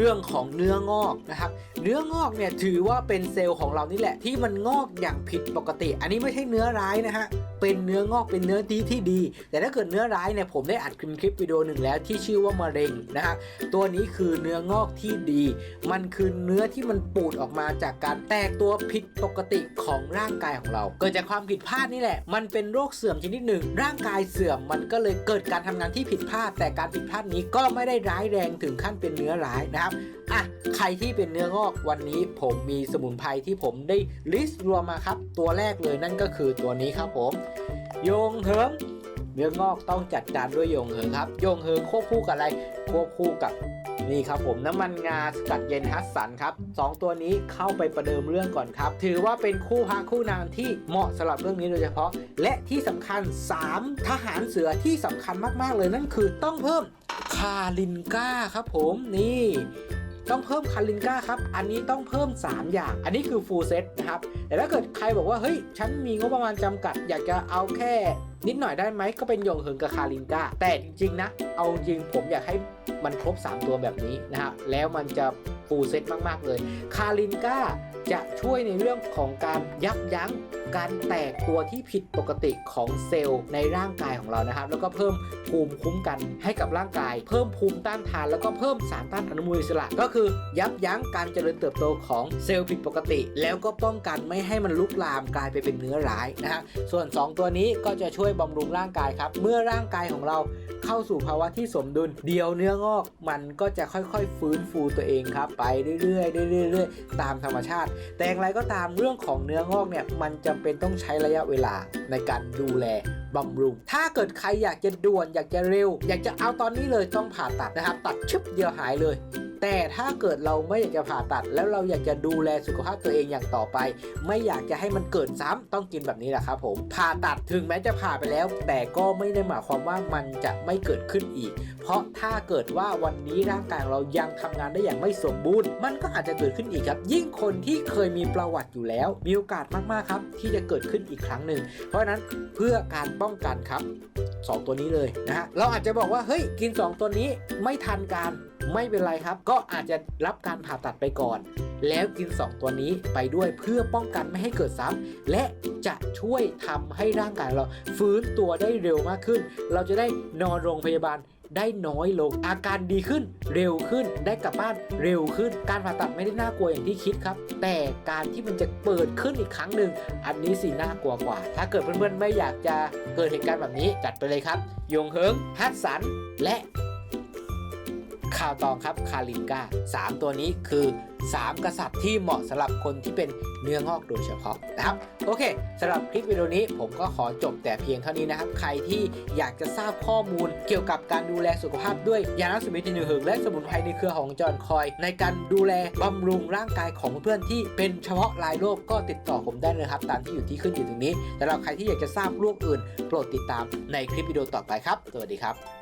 เรื่องของเนื้องอกนะครับ เนื้องอกเนี่ยถือว่าเป็นเซลล์ของเรานี่แหละที่มันงอกอย่างผิดปกติ อันนี้ไม่ใช่เนื้อร้ายนะฮะ เป็นเนื้องอกเป็นเนื้อดีที่ดี แต่ถ้าเกิดเนื้อร้ายเนี่ยผมได้อัดคลิปคลิปวิดีโอหนึ่งแล้วที่ชื่อว่ามะเร็งนะฮะตัวนี้คือเนื้องอกที่ดี มันคือเนื้อที่มันปูดออกมาจากการแตกตัวผิดปกติของร่างกายของเรา เกิดจากความผิดพลาดนี่แหละ มันเป็นโรคเสื่อมชนิดหนึ่ง ร่างกายเสื่อมมันก็เลยเกิดการทำงานที่ผิดพลาด แต่การผิดพลาดนี้ก็ไม่ได้ร้ายแรงถึงขั้นเป็นเนื้อร้ายนะครับ อะใครที่เป็นเนื้องอกวันนี้ผมมีสมุนไพรที่ผมได้ลิสต์รวมมาครับ ตัวแรกเลยนั่นก็คือตัวนี้ครับผมโยงเหิงเนื้องอกต้องจัดการด้วยโยงเหิงครับโยงเหิงควบคู่กับอะไรควบคู่กับนี่ครับผมน้ำมันงาสกัดเย็นฮัสสันครับสองตัวนี้เข้าไปประเดิมเรื่องก่อนครับ ถือว่าเป็นคู่พระคู่นางที่เหมาะสำหรับเรื่องนี้โดยเฉพาะ และที่สำคัญ 3 ทหารเสือที่สำคัญมากๆเลยนั่นคือต้องเพิ่มคาลินก้าครับผมนี่ ต้องเพิ่มคาลินก้าครับ อันนี้ต้องเพิ่ม 3 อย่าง อันนี้คือฟูลเซตนะครับ แต่ถ้าเกิดใครบอกว่าเฮ้ยฉันมีงบประมาณจำกัด อยากจะเอาแค่นิดหน่อยได้ไหมก็เป็นหยงเหิงกับคาลินก้าแต่จริงๆนะ เอาจริงผมอยากให้มันครบ 3 ตัวแบบนี้นะครับแล้วมันจะ ฟูลเซตมากๆเลย คาลินก้าจะช่วยในเรื่องของการยับยั้งการแตกตัวที่ผิดปกติของเซลล์ในร่างกายของเรานะครับ แล้วก็เพิ่มภูมิคุ้มกันให้กับร่างกาย เพิ่มภูมิต้านทาน แล้วก็เพิ่มสารต้านอนุมูลอิสระ ก็คือยับยั้งการเจริญเติบโตของเซลล์ผิดปกติ แล้วก็ป้องกันไม่ให้มันลุกลามกลายไปเป็นเนื้อร้ายนะฮะส่วน 2 ตัวนี้ก็จะช่วยบำรุงร่างกายครับ เมื่อร่างกายของเราเข้าสู่ภาวะที่สมดุล เดียวเนื้องอกมันก็จะค่อยๆ ฟื้นฟูตัวเองครับไปเรื่อยๆเรื่อยๆตามธรรมชาติ แต่อย่างไรก็ตามเรื่องของเนื้องอกเนี่ยมันจำเป็นต้องใช้ระยะเวลาในการดูแลบำรุง ถ้าเกิดใครอยากจะด่วนอยากจะเร็ว อยากจะเอาตอนนี้เลยต้องผ่าตัดนะครับ ตัดชึบเดียวหายเลยแต่ถ้าเกิดเราไม่อยากจะผ่าตัด แล้วเราอยากจะดูแลสุขภาพตัวเองอย่างต่อไป ไม่อยากจะให้มันเกิดซ้ำต้องกินแบบนี้แหละครับผมผ่าตัดถึงแม้จะผ่าไปแล้ว แต่ก็ไม่ได้หมายความว่ามันจะไม่เกิดขึ้นอีก เพราะถ้าเกิดว่าวันนี้ร่างกายเรายังทำงานได้อย่างไม่สมบูรณ์ มันก็อาจจะเกิดขึ้นอีกครับ ยิ่งคนที่เคยมีประวัติอยู่แล้ว มีโอกาสมากๆครับ ที่จะเกิดขึ้นอีกครั้งหนึ่งเพราะฉะนั้นเพื่อการป้องกันครับ 2 ตัวนี้เลยนะฮะเราอาจจะบอกว่าเฮ้ยกิน 2 ตัวนี้ไม่ทันการไม่เป็นไรครับ ก็อาจจะรับการผ่าตัดไปก่อน แล้วกิน 2 ตัวนี้ไปด้วยเพื่อป้องกันไม่ให้เกิดซ้ำและจะช่วยทำให้ร่างกายเราฟื้นตัวได้เร็วมากขึ้น เราจะได้นอนโรงพยาบาล ได้น้อยลง อาการดีขึ้นเร็วขึ้นได้กลับบ้านเร็วขึ้น การผ่าตัดไม่ได้น่ากลัวอย่างที่คิดครับ แต่การที่มันจะเปิดขึ้นอีกครั้งหนึ่งอันนี้สิน่ากลัวกว่า ถ้าเกิดเพื่อนๆไม่อยากจะเกิดเหตุการณ์แบบนี้จัดไปเลยครับ ยงเฮิงฮัตสันและข่าวตองครับคาลิงกา3 ตัวนี้คือ 3 กษัตริย์ที่เหมาะสำหรับคนที่เป็นเนื้องอกโดยเฉพาะนะครับ โอเคสำหรับคลิปวิดีโอนี้ผมก็ขอจบแต่เพียงเท่านี้นะครับ ใครที่อยากจะทราบข้อมูลเกี่ยวกับการดูแลสุขภาพด้วยยาน้ำสมิตินหึงและสมุนไพรในเครือของจอห์นคอย ในการดูแลบำรุงร่างกายของเพื่อนที่เป็นเฉพาะรายโรคก็ติดต่อผมได้เลยครับ ตามที่อยู่ที่ขึ้นอยู่ตรงนี้สำหรับใครที่อยากจะทราบโรคอื่น โปรดติดตามในคลิปวิดีโอต่อไปครับ สวัสดีครับ